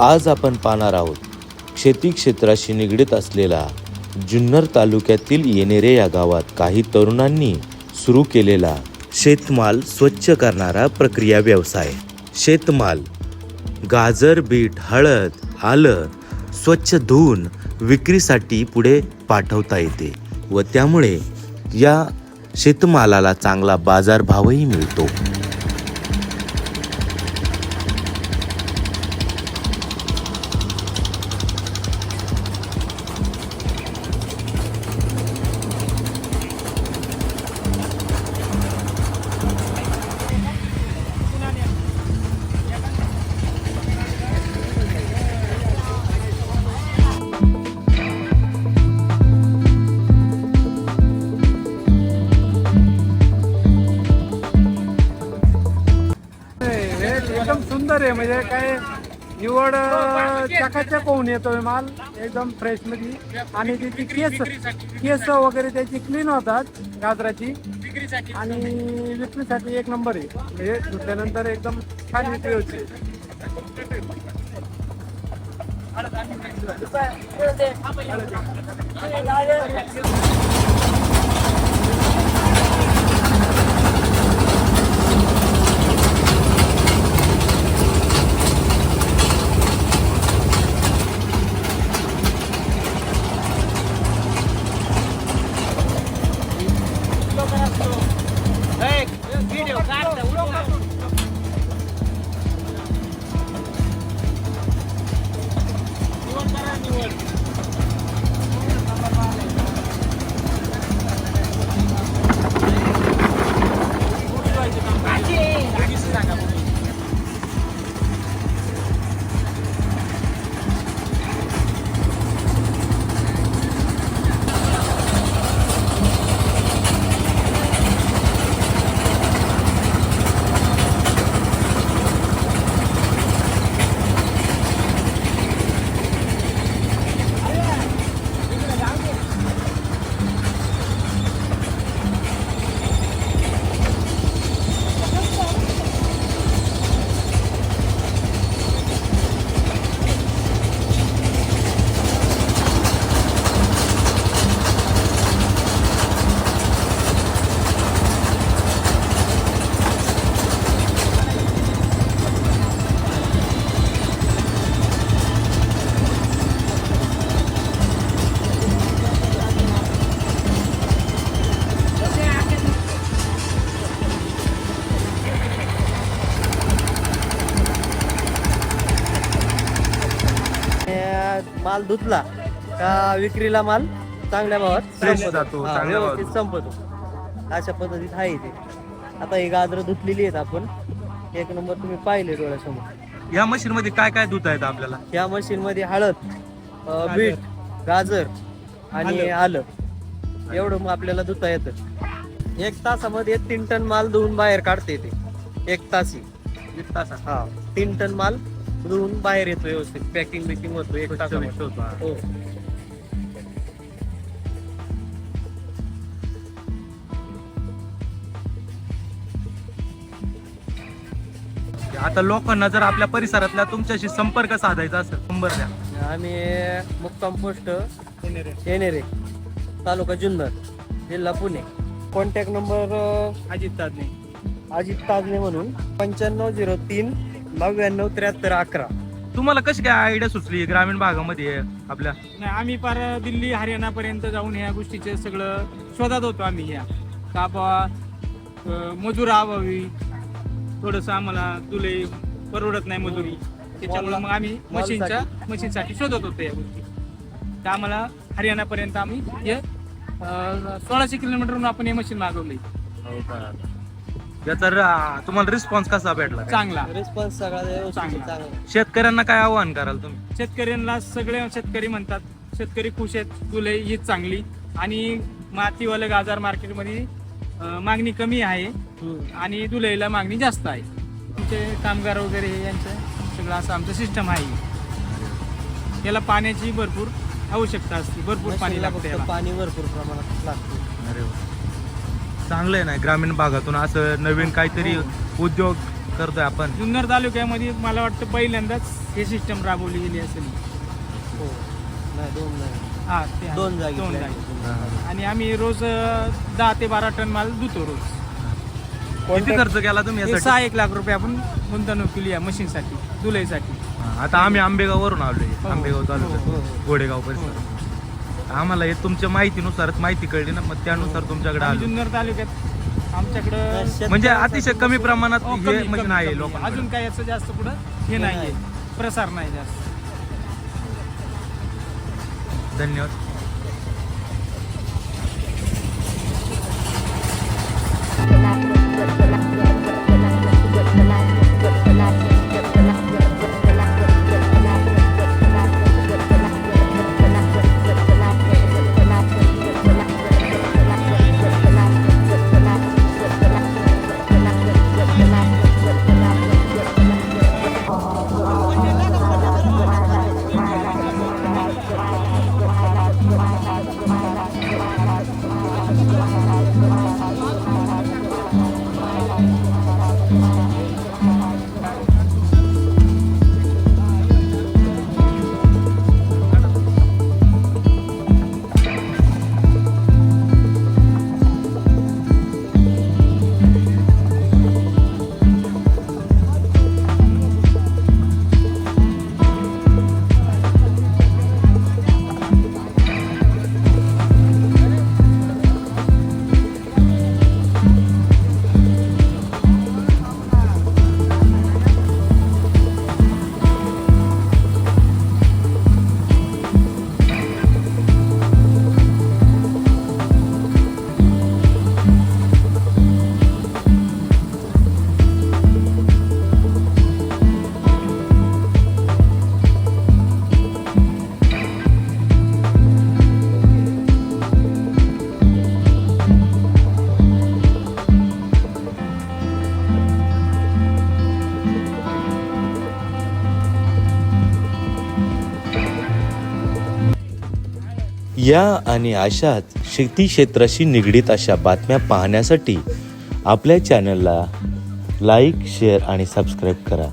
आज आपण पाहणार आहोत शेती क्षेत्राशी निगडीत असलेला जुन्नर तालुक्यातील येणेरे या गावात काही तरुणांनी सुरू केलेला शेतमाल स्वच्छ करणारा प्रक्रिया व्यवसाय. शेतमाल गाजर बीट हळद आलं स्वच्छ धुवून विक्रीसाठी पुढे पाठवता येते व त्यामुळे या शेतमालाला चांगला बाजारभावही मिळतो. सुंदर आहे म्हणजे काय निवड चकाच्या चकाचक होऊन येतोय माल एकदम फ्रेशमध्ये आणि त्याची केस केस वगैरे त्याची क्लीन होतात गाजराची. आणि विक्रीसाठी एक नंबर आहे. म्हणजे धुतल्यानंतर एकदम छान विक्री होते. you. माल धुतला का विक्रीला माल चांगल्या भावात Fresh संपतो. जातो, हा, चांगल्या भावात. व्यवस्थित संपतो. अशा पद्धतीत आहे ते. आता ही गाजरं धुतलेली आहेत आपण. एक नंबर तुम्ही पाहिले डोळ्यासमोर. या मशीन मध्ये काय काय धुता येतं आपल्याला? या मशीन मध्ये हळद अं, बीट गाजर आणि आलं. एवढं मग आपल्याला धुता येतं. एक तासामध्ये तीन टन माल धुवून बाहेर काढते ते एक तासी. एक तास. हा तीन टन माल धुवून बाहेर येतो व्यवस्थित. पॅकिंग बिकिंग होतो एक तासामध्ये हो. आता लोकांना जर आपल्या परिसरातल्या तुमच्याशी संपर्क साधायचा असेल नंबर द्या. आम्ही मुक्काम पोस्ट येणेरे. तालुका जुन्नर जिल्हा Pune. Contact number Ajit Tajane. Ajit Tajne म्हणून पंच्याण्णव झिरो तीन नव्याण्णव त्र्याहत्तर अकरा. तुम्हाला कशी काय आयडिया सुचली ग्रामीण भागामध्ये आपल्या? नाही आम्ही पार दिल्ली हरियाणा पर्यंत जाऊन ह्या गोष्टीचे सगळं शोधात होतो आम्ही या का बा मजूर अभावी. थोडस आम्हाला तुले परवडत नाही मजुरी. त्याच्यामुळे मग आम्ही मशीनच्या मशीनसाठी शोधत होतो या गोष्टी. तर आम्हाला हरियाणा पर्यंत आम्ही हे सोळाशे किलोमीटरहून आपण हे मशीन मागवलंय याचा रा- तुम्हाला रिस्पॉन्स कसा भेटला? चांगला. रिस्पॉन्स सगळा व्यवस्थित चांगला. चांगला. शेतकऱ्यांना काय आव्हान कराल तुम्ही? शेतकऱ्यांना सगळे शेतकरी म्हणतात शेतकरी खुश आहेत तुले हीच चांगली. आणि मातीवाले गाजार मार्केटमध्ये अं, मागणी कमी आहे. आणि दुलईला मागणी जास्त आहे. तुमचे कामगार वगैरे हे यांचं सगळं असं आमचं सिस्टम आहे. याला पाण्याची भरपूर आवश्यकता असते भरपूर पाणी लागतं याला. पाणी भरपूर प्रमाणात लागतं. अरे वा. चांगलं आहे ना ग्रामीण भागातून असं नवीन काहीतरी उद्योग करतोय आपण. जुन्नर तालुक्यामध्ये मला वाटतं पहिल्यांदाच हे सिस्टम राबवली गेली असेल. हो. नाही दोन नाही हा ते आहे. दोन जागी दोन plant जागी. आहे. आणि आम्ही रोज अं, दहा ते बारा टन माल धुतो रोज. किती खर्च केला तुम्ही हे यासाठी सहा एक लाख रुपये आपण गुंतवणूक केली आहे मशीनसाठी धुलाईसाठी. हा, आता आम्ही आंबेगाव वरून आलोय हो. आंबेगाव हो, तालुक्यात हो. गोडेगाव परिसर आम्हाला हे तुमच्या माहितीनुसारच माहिती कळली ना मग त्यानुसार तुमच्याकडे आम्ही आलो. जुन्नर तालुक्यात आमच्याकडं म्हणजे अतिशय कमी प्रमाणात हो, हे कमी- मशीन कमी- आहे कमी. लोकांकडे. अजून काय याचं जास्त पुढं हे नाहीये नाही. प्रसार नाही जास्त. धन्यवाद. या आणि अशाच शेती क्षेत्राशी निगडीत अशा बातम्या पाहण्यासाठी आपल्या चॅनलला लाईक शेअर आणि सबस्क्राईब करा.